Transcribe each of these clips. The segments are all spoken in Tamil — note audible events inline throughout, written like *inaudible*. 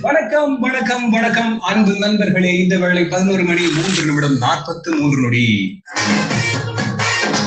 வணக்கம் வணக்கம் வணக்கம். அன்பு நண்பர்களே இந்த வேளை பதினோரு மணி மூன்று நிமிடம் நாற்பத்து மூன்று நொடி.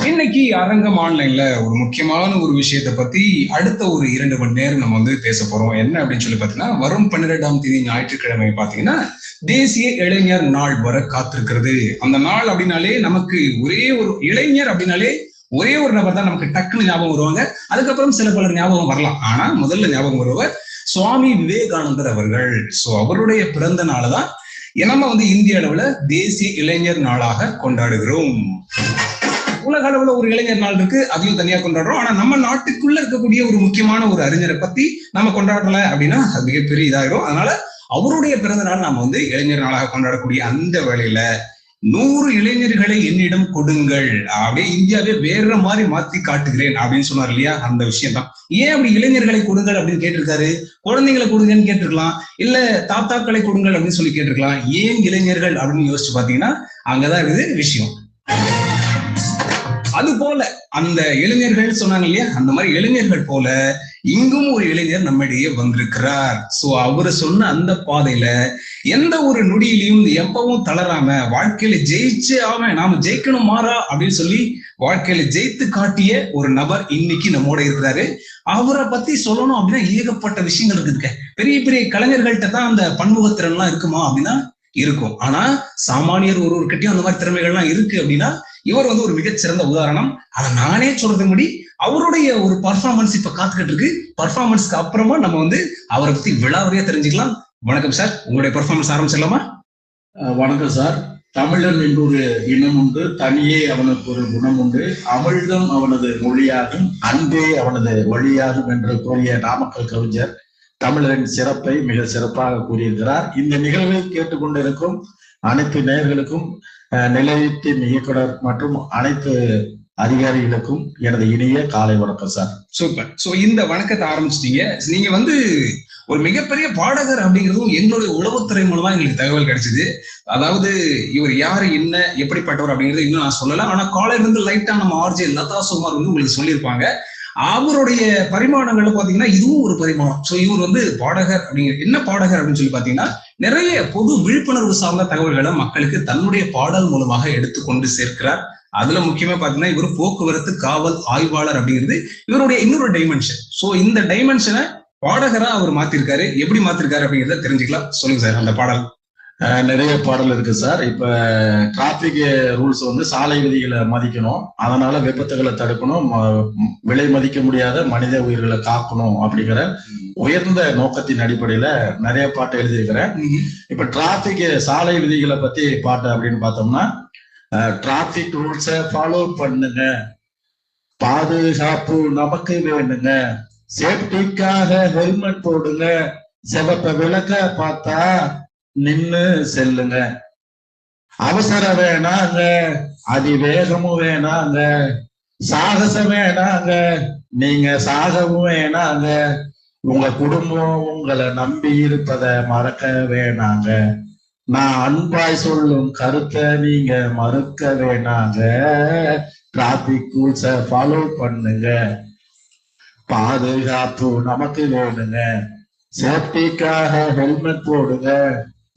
இன்னைக்கு அரங்கம் ஆன்லைன்ல ஒரு முக்கியமான ஒரு விஷயத்தை பத்தி அடுத்த ஒரு இரண்டு மணி நேரம் நம்ம வந்து பேச போறோம். என்ன அப்படின்னு சொல்லி பாத்தீங்கன்னா வரும் பன்னிரெண்டாம் தேதி ஞாயிற்றுக்கிழமை பாத்தீங்கன்னா தேசிய இளைஞர் நாள் வர காத்திருக்கிறது. அந்த நாள் அப்படின்னாலே நமக்கு ஒரே ஒரு இளைஞர் அப்படின்னாலே ஒரே ஒரு நபர் தான் நமக்கு டக்குன்னு ஞாபகம் வருவாங்க. அதுக்கப்புறம் சில பலர் ஞாபகம் வரலாம். ஆனா முதல்ல ஞாபகம் வருவர் சுவாமி விவேகானந்தர் அவர்கள். சோ அவருடைய பிறந்த நாளை தான் நம்ம வந்து இந்திய அளவுல தேசிய இளைஞர் நாளாக கொண்டாடுகிறோம். உலக அளவுல ஒரு இளைஞர் நாள் இருக்கு. அதையும் தனியா கொண்டாடுறோம். ஆனா நம்ம நாட்டுக்குள்ள இருக்கக்கூடிய ஒரு முக்கியமான ஒரு அறிஞரை பத்தி நம்ம கொண்டாடல அப்படின்னா அது மிகப்பெரிய இதாயிரும். அதனால அவருடைய பிறந்த நாள் நாம வந்து இளைஞர் நாளாக கொண்டாடக்கூடிய அந்த வேலையில நூறு இளைஞர்களை என்னிடம் கொடுங்கள். அப்படியே இந்தியாவே வேற மாதிரி மாத்தி காட்டுகிறேன் அப்படின்னு சொன்னார் இல்லையா? அந்த விஷயம் தான் ஏன் அப்படி இளைஞர்களை கொடுங்கள் அப்படின்னு கேட்டிருக்காரு? குழந்தைங்களை கொடுங்கன்னு கேட்டிருக்கலாம். இல்ல தாத்தாக்களை கொடுங்கள் அப்படின்னு சொல்லி கேட்டிருக்கலாம். ஏன் இளைஞர்கள் அப்படின்னு யோசிச்சு பாத்தீங்கன்னா அங்கதான் இருக்குது விஷயம். அது போல அந்த இளைஞர்கள் சொன்னாங்க இல்லையா? அந்த மாதிரி இளைஞர்கள் போல இங்கும் ஒரு இளைஞர் நம்மிடையே வந்திருக்கிறார். சோ அவரு சொன்ன அந்த பாதையில எந்த ஒரு நொடியிலையும் எப்பவும் தளராம வாழ்க்கையில ஜெயிச்சே ஆவன் நாம ஜெயிக்கணும் மாறா அப்படின்னு சொல்லி வாழ்க்கையில ஜெயித்து காட்டிய ஒரு நபர் இன்னைக்கு நம்மோட இருக்கிறாரு. அவரை பத்தி சொல்லணும் அப்படின்னா ஏகப்பட்ட விஷயங்கள் இருக்குதுங்க. பெரிய பெரிய கலைஞர்கள்ட்ட தான் அந்த பன்முகத்திறன் எல்லாம் இருக்குமா அப்படின்னா இருக்கும். ஆனா சாமானியர் ஒருவர்கிட்டயும் அந்த மாதிரி திறமைகள்லாம் இருக்கு அப்படின்னா இவர் வந்து ஒரு மிகச்சிறந்த உதாரணம். அதை நானே சொல்றது முடி அவருடைய ஒரு பர்ஃபார்மன்ஸ் இப்ப காத்துக்கிட்டு இருக்கு. பர்ஃபார்மன்ஸ்க்கு அப்புறமா நம்ம வந்து அவரை பத்தி விழாவறியா தெரிஞ்சுக்கலாம். வணக்கம் சார். உங்களுடைய பர்ஃபார்மன்ஸ் ஆரம்பிச்சிடலாமா? வணக்கம் சார். தமிழன் என்றொரு இனம் உண்டு. தனியே அவனுக்கு ஒரு குணம் உண்டு. அமிழ்தம் அவனது மொழியாகும். அன்பே அவனது வழியாகும் என்று கூறிய நாமக்கல் கவிஞர் தமிழரின் சிறப்பை மிக சிறப்பாக கூறியிருக்கிறார். இந்த நிகழ்வை கேட்டுக்கொண்டிருக்கும் அனைத்து நேயர்களுக்கும் அஹ், நிலையத்தின் இயக்குனர் மற்றும் அனைத்து அதிகாரிகளுக்கும் எனது இனிய காலை வணக்கம் சார். சூப்பர் சோ இந்த வணக்கத்தை ஆரம்பிச்சிட்டீங்க. நீங்க வந்து ஒரு மிகப்பெரிய பாடகர் அப்படிங்கிறதும் எங்களுடைய உளவுத்துறை மூலமா எங்களுக்கு தகவல் கிடைச்சது. அதாவது இவர் யாரு என்ன எப்படிப்பட்டவர் அப்படிங்கிறது இன்னும் நான் சொல்லல. ஆனா காலையில இருந்து லைட்டா நம்ம ஆர்ஜே லதா சுமார் வந்து உங்களுக்கு சொல்லியிருப்பாங்க. அவருடைய பரிமாணங்கள்ல பாத்தீங்கன்னா இதுவும் ஒரு பரிமாணம். சோ இவர் வந்து பாடகர் அப்படிங்கிற என்ன பாடகர் அப்படின்னு சொல்லி பாத்தீங்கன்னா நிறைய பொது விழிப்புணர்வு சார்ந்த தகவல்களை மக்களுக்கு தன்னுடைய பாடல் மூலமாக எடுத்துக்கொண்டு சேர்க்கிறார். அதுல முக்கியமா பாத்தீங்கன்னா இவர் போக்குவரத்து காவல் ஆய்வாளர் அப்படிங்கிறது இவருடைய இன்னொரு டைமென்ஷன் சோ இந்த டைமென்ஷனை பாடகரா அவர் மாத்திருக்காரு. எப்படி மாத்திருக்காரு அப்படிங்கிறத தெரிஞ்சுக்கலாம். சொல்லுங்க சார் அந்த பாடல். நிறைய பாடல் இருக்கு சார். இப்ப டிராபிக் ரூல்ஸ் வந்து சாலை விதிகளை மதிக்கணும். அதனால விபத்துகளை தடுக்கணும். விலை மதிக்க முடியாத மனித உயிர்களை காக்கணும் அப்படிங்கிற உயர்ந்த நோக்கத்தின் அடிப்படையில நிறைய பாட்டு எழுதியிருக்கிறேன். இப்ப டிராபிக் சாலை விதிகளை பத்தி பாட்டு அப்படின்னு பார்த்தோம்னா டிராபிக் ரூல்ஸை ஃபாலோ பண்ணுங்க. பாதுகாப்பு நமக்கு வேணுங்க. சேஃப்டிக்காக ஹெல்மெட் போடுங்க. சிவப்ப விளக்க பார்த்தா நின்னு செல்லுங்க. அவசரம் வேணாங்க அதிவேகமும் வேணாங்க சாகசம் வேணாங்க நீங்க சாகவும் வேணாங்க உங்க குடும்பம் உங்களை நம்பி இருப்பதை மறக்க வேணாங்க. நான் அன்பாய் சொல்லும் கருத்தை நீங்க மறுக்க வேணாங்க. டிராபிக் ரூல்ஸ ஃபாலோ பண்ணுங்க. பாதுகாப்பு நமக்கு வேணுங்க. சேஃப்டிக்காக ஹெல்மெட் போடுங்க.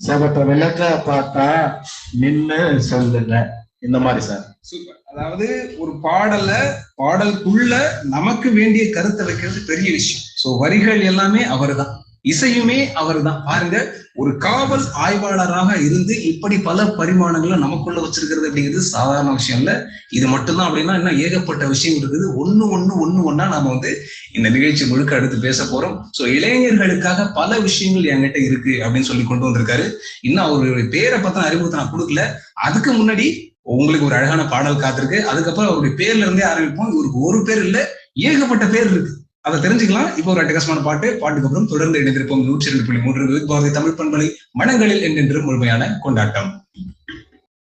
சிவப்ப விளக்க பார்த்தா நின்னு சொல்லுங்க. இந்த மாதிரி சார். சூப்பர். அதாவது ஒரு பாடல பாடலுக்குள்ள நமக்கு வேண்டிய கருத்தை வைக்கிறது பெரிய விஷயம். சோ வரிகள் எல்லாமே அவர்தான். இசையுமே அவர்தான். பாருங்க ஒரு காவல் ஆய்வாளராக இருந்து இப்படி பல பரிமாணங்களை நமக்குள்ள வச்சிருக்கிறது அப்படிங்கிறது சாதாரண விஷயம் இல்ல. இது மட்டும்தான் அப்படின்னா இன்னும் ஏகப்பட்ட விஷயம் இருக்குது. ஒண்ணு ஒண்ணு ஒண்ணு ஒன்னா நாம வந்து இந்த நிகழ்ச்சி முழுக்க அடுத்து பேச போறோம். சோ இளைஞர்களுக்காக பல விஷயங்கள் என்கிட்ட இருக்கு அப்படின்னு சொல்லி கொண்டு வந்திருக்காரு. இன்னும் அவருடைய பேரை பத்தின அறிமுகத்தை நான் கொடுக்கல. அதுக்கு முன்னாடி உங்களுக்கு ஒரு அழகான பாடல் காத்திருக்கு. அதுக்கப்புறம் அவருடைய பேர்ல இருந்தே ஆரம்பிப்போம். இவருக்கு ஒரு பேர் இல்ல ஏகப்பட்ட பேர் இருக்கு. அதை தெரிஞ்சுக்கலாம். இப்போ ஒரு அட்டகாசமான பாட்டு. பாட்டுக்கு அப்புறம் தொடர்ந்து இணைந்திருப்போம் நூற்றி ரெண்டு புள்ளி மூன்று பாரதி தமிழ் பண்பலை மனங்களில் என்றென்று முழுமையான கொண்டாட்டம்.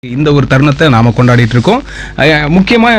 இந்த ஒரு தருணத்தை நாம கொண்டாடிட்டு இருக்கோம். முக்கியமாக முக்கியமா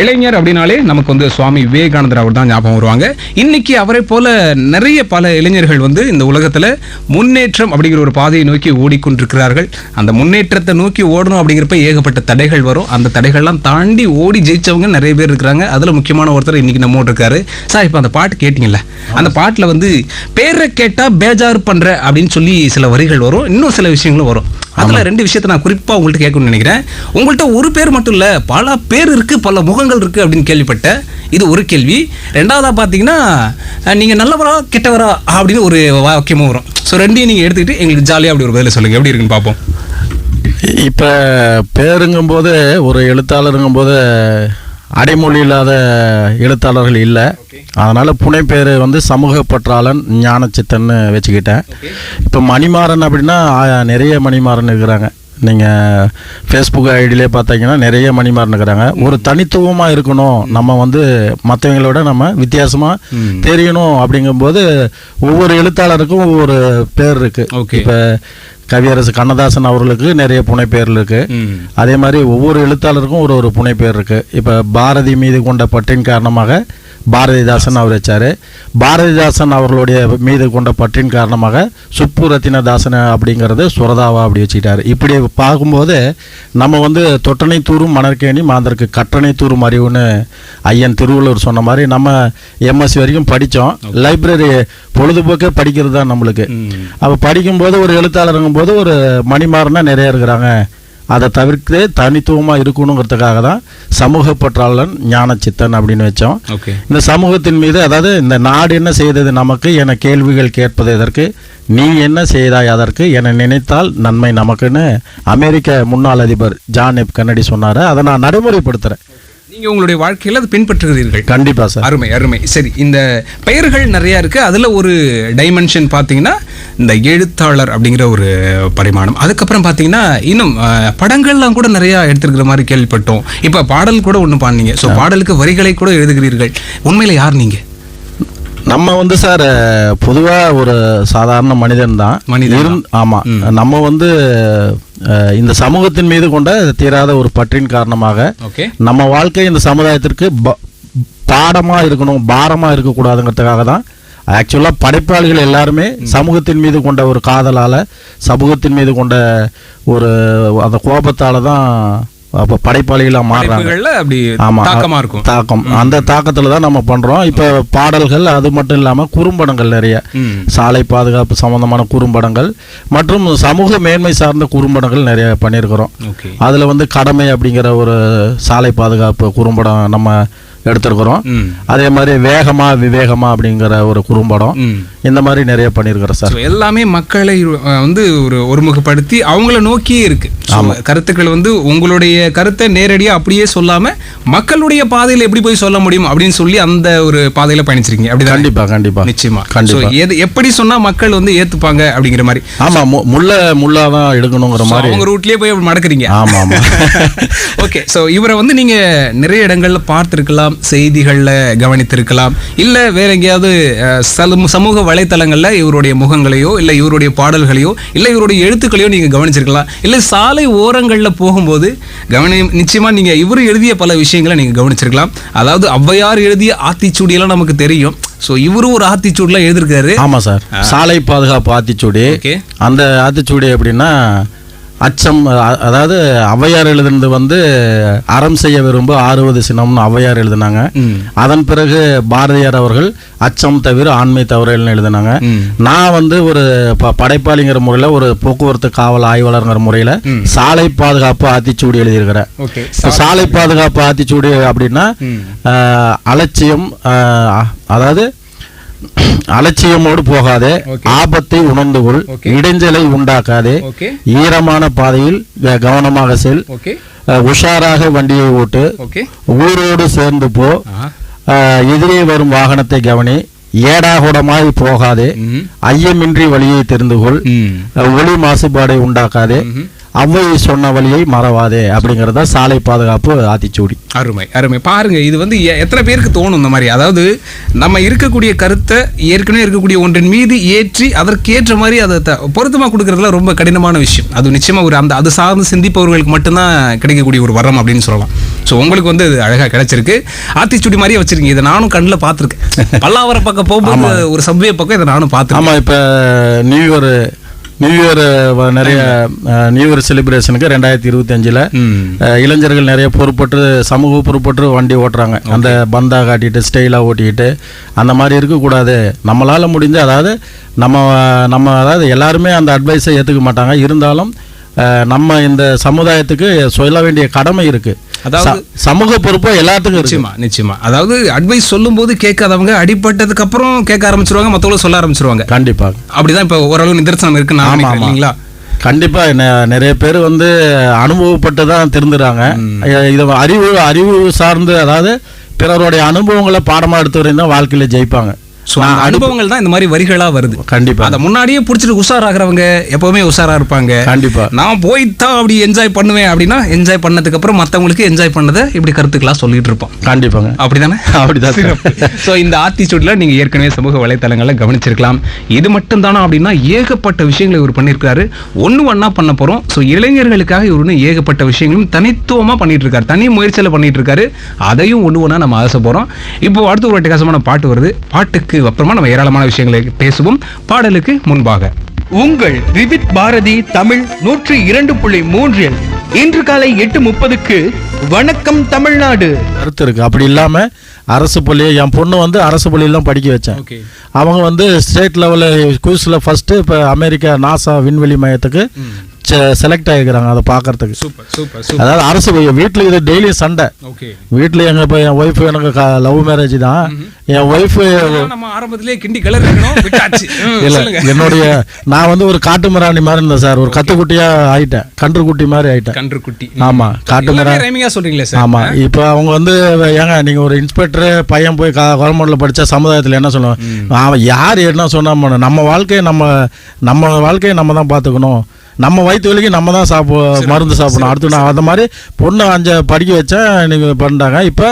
இளைஞர் அப்படின்னாலே நமக்கு வந்து சுவாமி விவேகானந்தர் அவர் தான் ஞாபகம் வருவாங்க. இன்னைக்கு அவரை போல நிறைய பல இளைஞர்கள் வந்து இந்த உலகத்துல முன்னேற்றம் அப்படிங்கிற ஒரு பாதையை நோக்கி ஓடிக்கொண்டிருக்கிறார்கள். அந்த முன்னேற்றத்தை நோக்கி ஓடணும் அப்படிங்கிறப்ப ஏகப்பட்ட தடைகள் வரும். அந்த தடைகள்லாம் தாண்டி ஓடி ஜெயிச்சவங்க நிறைய பேர் இருக்கிறாங்க. அதுல முக்கியமான ஒருத்தர் இன்னைக்கு நம்ம இருக்காரு. சார் இப்போ அந்த பாட்டு கேட்டிங்கல்ல? அந்த பாட்டுல வந்து பேரை கேட்டா பேஜார் பண்ற அப்படின்னு சொல்லி சில வரிகள் வரும். இன்னும் சில விஷயங்களும் வரும். அதில் ரெண்டு விஷயத்தை நான் குறிப்பாக உங்கள்ட்ட கேட்கணும்னு நினைக்கிறேன். உங்கள்கிட்ட ஒரு பேர் மட்டும் இல்லை பல பேர் இருக்குது பல முகங்கள் இருக்குது அப்படின்னு கேள்விப்பட்டேன் இது ஒரு கேள்வி. ரெண்டாவதாக பார்த்தீங்கன்னா நீங்கள் நல்லவரா கெட்டவரா அப்படின்னு ஒரு வாக்கியமும் வரும். ஸோ ரெண்டையும் நீங்கள் எடுத்துக்கிட்டு எங்களுக்கு ஜாலியாக அப்படி ஒரு பதில் சொல்லுங்கள் எப்படி இருக்குன்னு பார்ப்போம் இப்போ பேருங்கும்போது ஒரு எழுத்தாளருங்கும்போது அடைமொழி இல்லாத எழுத்தாளர்கள் இல்லை. அதனால புனைப்பேர் வந்து சமூக பற்றாளன் ஞானச்சித்தன்னு வச்சுக்கிட்டேன். இப்போ மணிமாறன் அப்படின்னா நிறைய மணிமாறன் இருக்கிறாங்க. நீங்கள் ஃபேஸ்புக் ஐடியிலே பார்த்தீங்கன்னா நிறைய மணிமாறன் இருக்கிறாங்க. ஒரு தனித்துவமாக இருக்கணும். நம்ம வந்து மற்றவங்களோட நம்ம வித்தியாசமாக தெரியணும் அப்படிங்கும்போது ஒவ்வொரு எழுத்தாளருக்கும் ஒவ்வொரு பேர் இருக்கு. Okay. இப்போ கவியரசு கண்ணதாசன் அவர்களுக்கு நிறைய புனைப்பெயர் இருக்கு. அதே மாதிரி ஒவ்வொரு எழுத்தாளருக்கும் ஒரு ஒரு புனைப்பெயர் இருக்கு. இப்போ பாரதி மீது கொண்ட பற்றின் காரணமாக பாரதிதாசன் அவர் வச்சாரு. பாரதிதாசன் அவர்களுடைய மீது கொண்ட பற்றின் காரணமாக சுப்பு ரத்தினதாசன் அப்படிங்கிறது சுரதாவா அப்படி வச்சுக்கிட்டாரு. இப்படி பார்க்கும்போது நம்ம வந்து தொட்டனை தூரும் மணற்கேணி மாந்தருக்கு கற்றனை தூரும் அறிவுன்னு ஐயன் திருவள்ளுவர் சொன்ன மாதிரி நம்ம எம்எஸ்சி வரைக்கும் படித்தோம். லைப்ரரி பொழுதுபோக்கே படிக்கிறது தான் நம்மளுக்கு. அப்போ படிக்கும்போது ஒரு எழுத்தாளருங்கும்போது ஒரு மணிமாறனா நிறைய இருக்கிறாங்க. அதை தவிர்த்து தனித்துவமாக இருக்கணுங்கிறதுக்காக தான் சமூக பற்றாளன் ஞானச்சித்தன் அப்படின்னு வச்சோம். இந்த சமூகத்தின் மீது அதாவது இந்த நாடு என்ன செய்தது நமக்கு என கேள்விகள் கேட்பது எதற்கு நீ என்ன செய்தாய் அதற்கு என நினைத்தால் நன்மை நமக்குன்னு அமெரிக்க முன்னாள் அதிபர் ஜான் எப் கன்னடி சொன்னாரு. அதை நான் நடைமுறைப்படுத்துறேன். நீங்க உங்களுடைய வாழ்க்கையில அதை பின்பற்றுகிறீர்கள். கண்டிப்பா சார். அருமை அருமை. சரி இந்த பெயர்கள் நிறைய இருக்கு. அதுல ஒரு டைமென்ஷன் பாத்தீங்கன்னா இந்த எழுத்தாளர் அப்படிங்கிற ஒரு பரிமாணம். அதுக்கப்புறம் பாத்தீங்கன்னா இன்னும் படங்கள்லாம் கூட நிறைய எடுத்திருக்கிற மாதிரி கேள்விப்பட்டோம். இப்ப பாடல் கூட ஒண்ணு பாடுனீங்க. ஸோ பாடலுக்கு வரிகளை கூட எழுதுகிறீர்கள். உண்மையில யார் நீங்க? நம்ம வந்து சார் பொதுவா ஒரு சாதாரண மனிதன் தான். மனிதன் இருந்- ஆமா. நம்ம வந்து இந்த சமூகத்தின் மீது கொண்ட தீராத ஒரு பற்றின் காரணமாக நம்ம வாழ்க்கை இந்த சமுதாயத்திற்கு ப- பாடமா இருக்கணும் பாரமா இருக்கக்கூடாதுங்கிறதுக்காக தான் ஆக்சுவலாக படைப்பாளிகள் எல்லாருமே சமூகத்தின் மீது கொண்ட ஒரு காதலால சமூகத்தின் மீது கொண்ட ஒரு அந்த கோபத்தால தான் அப்போ படைப்பாளிகளா மாறுறாங்க. அப்படி தாக்கமா இருக்கும். தாக்கம். அந்த தாக்கத்துல தான் நம்ம பண்றோம். இப்ப பாடல்கள் அது மட்டும் இல்லாம குறும்படங்கள் நிறைய. சாலை பாதுகாப்பு சம்பந்தமான குறும்படங்கள் மற்றும் சமூக மேன்மை சார்ந்த குறும்படங்கள் நிறைய பண்ணியிருக்கிறோம். அதுல வந்து கடமை அப்படிங்கிற ஒரு சாலை பாதுகாப்பு குறும்படம் நம்ம எடுத்திருக்கிறோம். அதே மாதிரி வேகமா விவேகமா அப்படிங்கிற ஒரு குறும்படம். இந்த மாதிரி நிறைய பண்ணியிருக்கிறோம் சார். எல்லாமே மக்களை வந்து ஒரு ஒருமுகப்படுத்தி அவங்கள நோக்கியே இருக்கு. So, கருத்துக்கள் வந்து உங்களுடைய கருத்தை நேரடியா அப்படியே சொல்லாம மக்களுடைய பாதையில எப்படி போய் சொல்ல முடியும் அப்படின்னு சொல்லி அந்த ஒரு பாதையில பயணிச்சிருக்கீங்க. அப்படிதான்? கண்டிப்பா கண்டிப்பா. நிச்சயமா. கண்டிப்பா. எது எப்படி சொன்னா மக்கள் வந்து ஏத்துப்பாங்க அப்படிங்கிற மாதிரி. ஆமா மு- முள்ள முள்ளாதான் எடுக்கணுங்கிற மாதிரி. அவங்க ரூட்லயே போய் அப்படி மடக்குறீங்க. ஆமா ஆமா. *laughs* ஓகே ஸோ இவரை வந்து நீங்க நிறைய இடங்கள்ல பார்த்திருக்கலாம். செய்திகள்ல கவனித்திருக்கலாம். இல்ல வேற எங்கேயாவது சமூக வலைத்தளங்கள்ல இவருடைய முகங்களையோ இல்ல இவருடைய பாடல்களையோ இல்ல இவருடைய எழுத்துக்களையோ நீங்க கவனிச்சிருக்கலாம். இல்ல சாலை ஓரங்கள்ல போகும்போது கவனி நிச்சயமா நீங்க இவர் எழுதிய பல விஷயங்களை நீங்க கவனிச்சிருக்கலாம். அதாவது ஔவையார் எழுதிய ஆத்திச்சூடியெல்லாம் நமக்கு தெரியும். ஸோ இவரும் ஒரு ஆத்திச்சூடிலாம் எழுதியிருக்காரு ஆமா சார். சாலை பாதுகாப்பு ஆத்திச்சூடி. அந்த ஆத்திச்சூடி எப்படின்னா அச்சம் அதாவது ஔவையார் எழுதுனது வந்து அறம் செய்ய விரும்ப ஆறுவது சினம்னு ஔவையார் எழுதினாங்க. அதன் பிறகு பாரதியார் அவர்கள் அச்சம் தவிர ஆண்மை தவறல்னு எழுதினாங்க. நான் வந்து ஒரு படைப்பாளிங்கிற முறையில் ஒரு போக்குவரத்து காவல் ஆய்வாளருங்கிற முறையில். சாலை பாதுகாப்பு ஆத்திச்சூடி எழுதியிருக்கிறேன். சாலை பாதுகாப்பு ஆத்திச்சூடி அப்படின்னா அலட்சியம் அதாவது *coughs* அலட்சியமோடு போகாதே. ஆபத்தை உணர்ந்து கொள். இடைஞ்சலை உண்டாக்காதே ஈரமான பாதையில் கவனமாக செல். உஷாராக வண்டியை ஓட்டு. ஊரோடு சேர்ந்து போ. எதிரே வரும் வாகனத்தை கவனி. ஏடாகுடமாய் போகாதே. ஐயமின்றி வழியை தெரிந்து கொள். ஒளி மாசுபாடை உண்டாக்காதே. அவ்வை சொன்ன வழியை மறவாதே அப்படிங்கறத சாலை பாதுகாப்பு ஆத்திச்சூடி. அருமை அருமை. பாருங்க இது வந்து எத்தனை பேருக்கு தோணும் இந்த மாதிரி? அதாவது நம்ம இருக்கக்கூடிய கருத்தை ஏற்கனவே இருக்கக்கூடிய ஒன்றின் மீது ஏற்றி அதற்கேற்ற மாதிரி அதை த- பொருத்தமா கொடுக்கறதுல ரொம்ப கடினமான விஷயம். அது நிச்சயமா ஒரு அந்த அது சார்ந்து சிந்திப்பவர்களுக்கு மட்டும்தான் கிடைக்கக்கூடிய ஒரு வரம் அப்படின்னு சொல்லலாம். ஸோ உங்களுக்கு வந்து இது அழகா கிடைச்சிருக்கு. ஆத்திச்சுடி மாதிரியே வச்சிருக்கீங்க. இதை நானும் கண்ணில் பார்த்துருக்கேன். *laughs* பல்லாவரம் பக்கம் போகும்போது ஒரு சப்வே பக்கம் இதை நானும் பார்த்துருக்கேன். ஆமா இப்ப நியூ இயர் நியூ இயர் நிறைய நியூ இயர் செலிப்ரேஷனுக்கு ரெண்டாயிரத்தி இருபத்தி அஞ்சுல இளைஞர்கள் நிறைய பொறுப்பற்று சமூக பொறுப்பற்று வண்டி ஓட்டுறாங்க. அந்த பந்தா காட்டிட்டு ஸ்டைலாக ஓட்டிக்கிட்டு அந்த மாதிரி இருக்கக்கூடாது. நம்மளால முடிஞ்ச அதாவது நம்ம நம்ம அதாவது எல்லாருமே அந்த அட்வைஸை ஏற்றுக்க மாட்டாங்க. இருந்தாலும் நம்ம இந்த சமுதாயத்துக்கு சொல்ல வேண்டிய கடமை இருக்கு. அதாவது- சமூக பொறுப்பு எல்லாத்துக்கும் இருக்கு. நிச்சயமா நிச்சயமா. அதாவது அட்வைஸ் சொல்லும்போது கேட்காதவங்க அடிபட்டதுக்கு அப்புறம் கேட்க ஆரம்பிச்சிருவாங்க மற்றவங்களும் சொல்ல ஆரம்பிச்சிருவாங்க. கண்டிப்பாக அப்படிதான் இப்போ ஓரளவு நிதர்சனம் இருக்குன்னு நான். இல்லைங்களா? கண்டிப்பா நிறைய பேர் வந்து அனுபவப்பட்டு தான் திருந்துறாங்க இது அறிவு அறிவு சார்ந்து அதாவது பிறருடைய அனுபவங்களை பாடமா எடுத்து வரையும் வாழ்க்கையில ஜெயிப்பாங்க. ஸோ அனுபவங்கள் தான் இந்த மாதிரி வரிகளா வருது. கண்டிப்பா. அதை முன்னாடியே பிடிச்சிட்டு உஷாராகிறவங்க எப்பவுமே உஷாரா இருப்பாங்க கண்டிப்பா. நான் போய்த்தான் அப்படி என்ஜாய் பண்ணுவேன் அப்படின்னா என்ஜாய் பண்ணதுக்கு அப்புறம் மற்றவங்களுக்கு என்ஜாய் பண்ணதை இப்படி கருத்துக்களா சொல்லிட்டு இருப்போம். கண்டிப்பாங்க. அப்படிதானே? அப்படிதான். சார். ஸோ இந்த ஆத்திச்சூட்ல நீங்க ஏற்கனவே சமூக வலைத்தளங்களை கவனிச்சிருக்கலாம். இது மட்டும் தானா அப்படின்னா ஏகப்பட்ட விஷயங்களை இவர் பண்ணியிருக்காரு ஒன்று ஒன்றா பண்ண போறோம். ஸோ இளைஞர்களுக்காக இவர் ஏகப்பட்ட விஷயங்களும் தனித்துவமா பண்ணிட்டு இருக்காரு தனி முயற்சியில பண்ணிட்டு இருக்காரு அதையும் ஒன்று ஒன்றா நம்ம ஆசை போறோம். இப்போ அடுத்து ஒரு அட்டகாசமான பாட்டு வருது. பாட்டுக்கு அப்புறமா நம்ம ஏராளமான விஷயங்களை பேசுவோம். பாடலுக்கு முன்பாக. உங்கள் விவித் பாரதி தமிழ் நூற்றி இரண்டு புள்ளி மூன்றில் இன்று காலை எட்டு முப்பதுக்கு வணக்கம் தமிழ்நாடு. கருத்து இருக்கு. அப்படி இல்லாம அரசு பள்ளி என் பொண்ணு வந்து அரசு பள்ளியில படிக்க வச்சேன் அவங்க வந்து ஸ்டேட் லெவலில் குவிஸில் ஃபர்ஸ்ட் இப்போ அமெரிக்கா நாசா விண்வெளி மையத்துக்கு செலக்ட் ஆகிக்கிறாங்க அதை பார்க்கறதுக்கு. Super super super. அதாவது அரசு வீட்டில் இது டெய்லி சண்டை. ஓகே வீட்டில் எங்க இப்போ என் ஒய்ஃப் எனக்கு லவ் மேரேஜ் தான். என் ஒய்ஃப் நம்ம ஆரம்பத்திலே கிண்டி கலர் இருக்கணும் விட்டாச்சு. *laughs* ம், இல்ல என்னுடைய நான் வந்து ஒரு காட்டு மிராணி மாதிரி இருந்தேன் சார். ஒரு கத்துக்குட்டியா ஆயிட்டேன். கன்றுக்குட்டி மாதிரி ஆயிட்டேன். கன்றுக்குட்டி. ஆமா காட்டு மிரா ரைமிங்கா சொல்றீங்களே சார். ஆமா இப்போ அவங்க வந்து ஏங்க நீங்க ஒரு இன்ஸ்பெக்டர் பையன் போய் கவர்மெண்ட்ல படிச்சா சமுதாயத்துல என்ன சொல்லுவாங்க? அவன் யார் என்ன சொன்னா போன? நம்ம வாழ்க்கையை நம்ம நம்ம வாழ்க்கையை நம்ம தான் பாத்துக்கணும் நம்ம வயிற்று வலிக்கு நம்ம தான் சாப்பிட மருந்து சாப்பிடணும். அடுத்து நான் அந்த மாதிரி பொண்ணை அஞ்ச படிக்க வச்சேன் நீங்க பண்ணிட்டாங்க இப்போ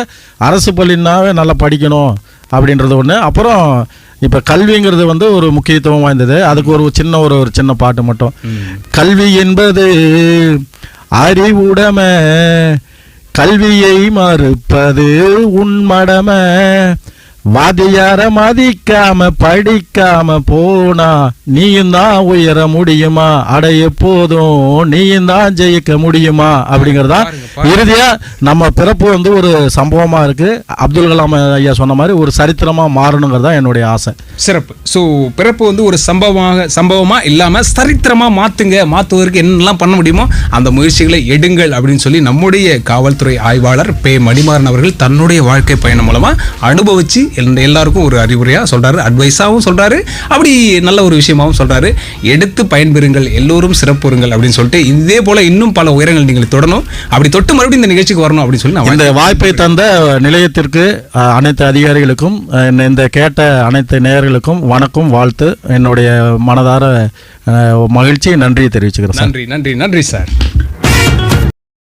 அரசு பள்ளினாவே நல்லா படிக்கணும் அப்படின்றது ஒன்று அப்புறம் இப்போ கல்விங்கிறது வந்து ஒரு முக்கியத்துவம் வாய்ந்தது. அதுக்கு ஒரு சின்ன ஒரு ஒரு சின்ன பாட்டு மட்டும். கல்வி என்பது அறிவுடைமை கல்வியை மறுப்பது உண்மடமை வாதியார மதிக்காம படிக்காம போனா நீயும் தான் உயர முடியுமா? அடைய போதும் நீயும் தான் ஜெயிக்க முடியுமா? அப்படிங்கறதா பாருங்க, இறுதியா நம்ம பிறப்பு வந்து ஒரு சம்பவமா இருக்கு. அப்துல் கலாம் ஐயா சொன்ன மாதிரி ஒரு சரித்திரமா மாறணுங்கிறது தான் என்னுடைய ஆசை. சிறப்பு. ஸோ பிறப்பு வந்து ஒரு சம்பவமாக சம்பவமா இல்லாம சரித்திரமா மாத்துங்க மாத்துவதற்கு என்னெல்லாம் பண்ண முடியுமோ அந்த முயற்சிகளை எடுங்கள் அப்படின்னு சொல்லி நம்முடைய காவல்துறை ஆய்வாளர் பே மணிமாறன் அவர்கள் தன்னுடைய வாழ்க்கை பயணம் மூலமா அனுபவிச்சு எல்~ எல்லாருக்கும் ஒரு அறிவுரையா சொல்றாரு அட்வைஸாவும் சொல்றாரு அப்படி நல்ல ஒரு விஷயமாவும் சொல்றாரு. எடுத்து பயன்பெறுங்கள் எல்லோரும் சிறப்புறுங்கள் அப்படின்னு சொல்லிட்டு இதே போல இன்னும் பல உயரங்கள் நீங்கள் தொடரணும் அப்படி தொட்டு மறுபடியும் இந்த நிகழ்ச்சிக்கு வரணும் அப்படின்னு சொல்லி இந்த வாய்ப்பை தந்த நிலையத்திற்கு அனைத்து அதிகாரிகளுக்கும் இந்த- கேட்ட அனைத்து நேயர்களுக்கும் வணக்கம் வாழ்த்து. என்னுடைய மனதார மகிழ்ச்சி நன்றியை தெரிவிச்சுக்கிறேன் நன்றி நன்றி நன்றி சார்.